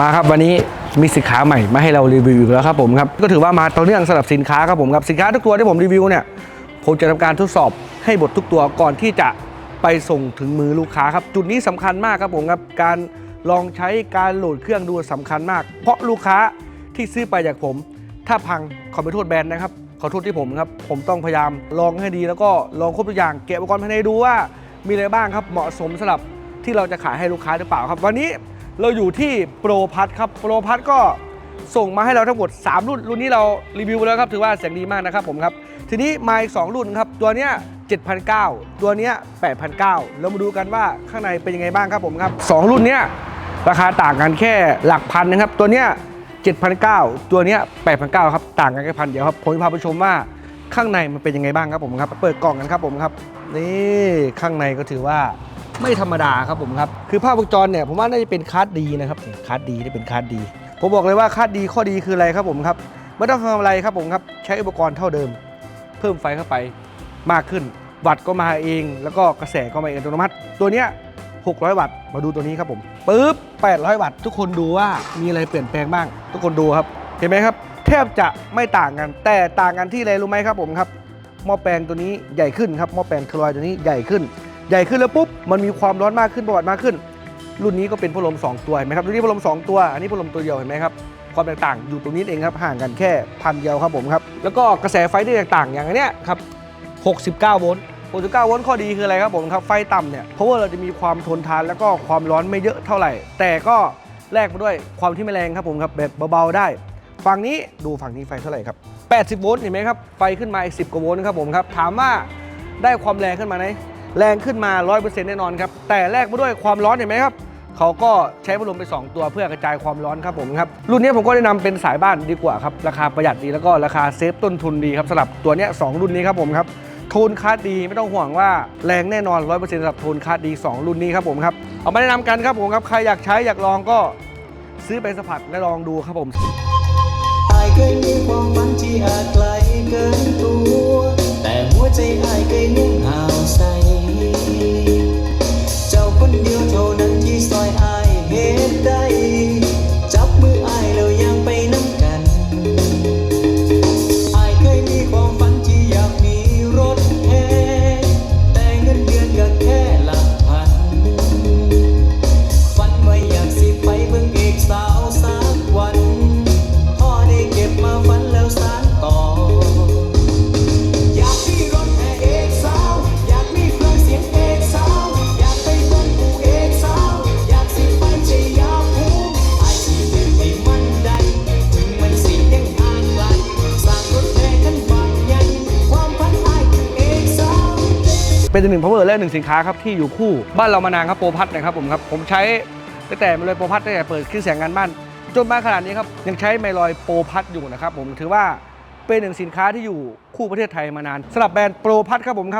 มาครับวันนี้มีสินค้าใหม่มาให้เรารีวิวอีกแล้วครับผมครับก็ถือว่ามาต่อเนื่องสำหรับสินค้าครับผมครับสินค้าทุกตัวที่ผมรีวิวเนี่ยผมจะทำการทดสอบให้หมดทุกตัวก่อนที่จะไปส่งถึงมือลูกค้าครับจุดนี้สำคัญมากครับผมครับการลองใช้การโหลดเครื่องดูสำคัญมาก เพราะลูกค้าที่ซื้อไปจากผม ถ้าพังขอไปโทษแบรนด์นะครับขอโทษที่ผมครับผมต้องพยายามลองให้ดีแล้วก็ลองครบทุกอย่างเก็บอุปกรณ์ภายในดูว่ามีอะไรบ้างครับเหมาะสมสำหรับที่เราจะขายให้ลูกค้าหรือเปล่าครับ วันนี้ เราอยู่ที่โปรพัทครับโปรพัทก็ส่งมาให้เราทั้งหมด 3 รุ่น รุ่นนี้เรารีวิวไปแล้วครับถือว่าเสียงดีมากนะครับผมครับ ทีนี้มาอีก 2 รุ่นครับ ตัวเนี้ย7,900ตัวเนี้ย8,900เรามาดูกันว่าข้างในเป็นยังไงบ้างครับผมครับ 2 รุ่นเนี้ยราคาต่างกันแค่หลักพันนะครับ ตัวเนี้ย7,900ตัวเนี้ย8,900ครับต่างกันแค่พันเดียวครับผมจะพาไปชมว่าข้างในมันเป็นยังไงบ้างครับผมครับ เปิดกล่องกันครับผมครับ นี่ข้างในก็ถือว่า ไม่ธรรมดาครับผมครับ คือภาพวงจรเนี่ยผมว่าน่าจะเป็นคาดดีนะครับคาดดีได้เป็นคาดดี ผมบอกเลยว่าคาดดีข้อดีคืออะไรครับผมครับไม่ต้องทำอะไรครับผมครับ ใช้อุปกรณ์เท่าเดิม เพิ่มไฟเข้าไปมากขึ้น วัตต์ก็มาเอง แล้วก็กระแสก็มาเองอัตโนมัติ ตัวเนี้ย600 วัตต์มาดูตัวนี้ครับผมปึ๊บ800 วัตต์ทุกคนดูว่ามีอะไรเปลี่ยนแปลงบ้าง ทุกคนดูครับ เห็นไหมครับ แทบจะไม่ต่างกัน แต่ต่างกันที่อะไรรู้ไหมครับผมครับหม้อแปลงตัวนี้ใหญ่ขึ้นครับหม้อแปลงคลอยตัวนี้ใหญ่ขึ้น ใหญ่ขึ้นแล้วปุ๊บมันมีความร้อนมากขึ้นประวัติมากขึ้น รุ่นนี้ก็เป็นพัดลม 2 ตัวเห็นไหมครับรุ่นนี้พัดลม 2 ตัว อันนี้พัดลมตัวเดียวเห็นไหมครับความแตกต่างอยู่ตรงนี้เองครับห่างกันแค่พันเดียวครับผมครับแล้วก็กระแสไฟที่แตกต่างอย่างอันเนี้ยครับ69โวลต์69โวลต์ข้อดีคืออะไรครับผมครับไฟต่ำเนี่ยเพราะว่าเราจะมีความทนทานแล้วก็ความร้อนไม่เยอะเท่าไหร่ แต่ก็แลกมาด้วยความที่ไม่แรงครับผมครับแบบเบาๆได้ ฝั่งนี้ดูฝั่งนี้ไฟเท่าไหร่ครับ80โวลต์เห็นไหมครับไฟขึ้นมาอีก10กว่าโวลต์ครับผมครับถามว่าได้ความแรงขึ้นมาไหม แรงขึ้นมา 100%แน่นอนครับ แต่แลกมาด้วยความร้อนเห็นไหมครับเขาก็ใช้พัดลมไป 2 ตัวเพื่อกระจายความร้อนครับผมครับ รุ่นนี้ผมก็แนะนำเป็นสายบ้านดีกว่าครับ ราคาประหยัดดีแล้วก็ราคาเซฟต้นทุนดีครับสำหรับตัวเนี้ยสองรุ่นนี้ครับผมครับโทนคาดดีไม่ต้องห่วงว่าแรงแน่นอน 100%สำหรับโทนคาดดี 2 รุ่นนี้ครับผมครับเอามาแนะนำกันครับผมครับใครอยากใช้อยากลองก็ซื้อไปสัมผัสและลองดูครับผม คนเดียวเท่านั้นที่ซอยอา เป็นหนึ่งพาวเวอร์และหนึ่งสินค้าครับที่อยู่คู่บ้านเรามานานครับโปรพัทนะครับผมครับผมใช้ตั้งแต่มาเลยโปรพัทตั้งแต่เปิดเครื่องเสียงงานบ้านจนมาขนาดนี้ครับยังใช้ไมลอยโปรพัทอยู่นะครับผมถือว่าเป็นหนึ่งสินค้าที่อยู่คู่ประเทศไทยมานานสำหรับแบรนด์โปรพัทครับผมครับ